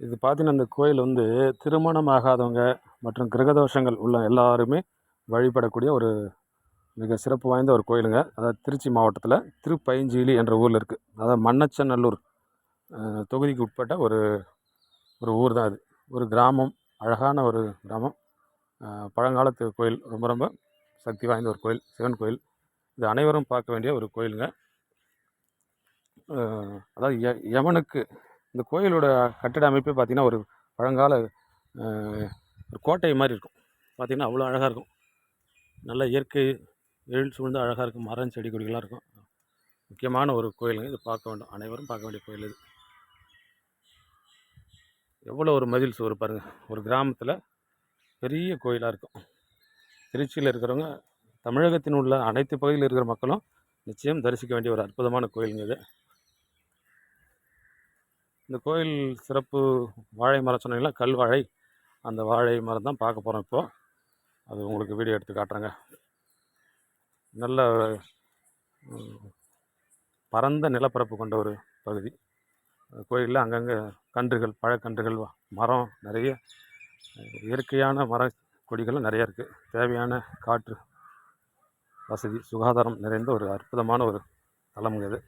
இது பார்த்தீங்கன்னா இந்த கோயில் வந்து திருமணம் ஆகாதவங்க மற்றும் கிரகதோஷங்கள் உள்ள எல்லாருமே வழிபடக்கூடிய ஒரு மிக சிறப்பு வாய்ந்த ஒரு கோயிலுங்க. அதாவது திருச்சி மாவட்டத்தில் திருப்பைஞ்சீலி என்ற ஊரில் இருக்குது அதாவது மண்ணச்சநல்லூர் தொகுதிக்கு உட்பட்ட ஒரு ஒரு ஊர் தான் அது. ஒரு கிராமம் அழகான ஒரு கிராமம். பழங்காலத்து கோயில் ரொம்ப ரொம்ப சக்தி வாய்ந்த ஒரு கோயில் சிவன் கோயில். இது அனைவரும் பார்க்க வேண்டிய ஒரு கோயிலுங்க. அதாவது யமனுக்கு இந்த கோயிலோட கட்டிட அமைப்பே பார்த்திங்கன்னா ஒரு பழங்கால ஒரு கோட்டை மாதிரி இருக்கும். பார்த்திங்கன்னா அவ்வளோ அழகாக இருக்கும். நல்ல இயற்கை எழு சூழ்ந்து அழகாக இருக்கும். மரம் செடி கொடிகளாக இருக்கும். முக்கியமான ஒரு கோயிலுங்க இது. பார்க்க வேண்டும். அனைவரும் பார்க்க வேண்டிய கோயில் இது. எவ்வளோ ஒரு மதில் சுவர் பாருங்கள் ஒரு கிராமத்தில் பெரிய கோயிலாக இருக்கும். திருச்சியில் இருக்கிறவங்க தமிழகத்தின் உள்ள அனைத்து பகுதியில் இருக்கிற மக்களும் நிச்சயம் தரிசிக்க வேண்டிய ஒரு அற்புதமான கோயிலுங்க இது. இந்த கோயில் சிறப்பு வாழை மரம் சொன்னீங்களா கல் வாழை. அந்த வாழை மரம் தான் பார்க்க போகிறோம் இப்போது அது உங்களுக்கு வீடியோ எடுத்து காட்டுறேங்க. நல்ல பரந்த நிலப்பரப்பு கொண்ட ஒரு பகுதி. கோயிலில் அங்கங்கே கன்றுகள் பழக்கன்றுகள் மரம் நிறைய இயற்கையான மர கொடிகளும் நிறைய இருக்குது தேவையான காற்று வசதி சுகாதாரம் நிறைந்த ஒரு அற்புதமான ஒரு தலமுங்க இது.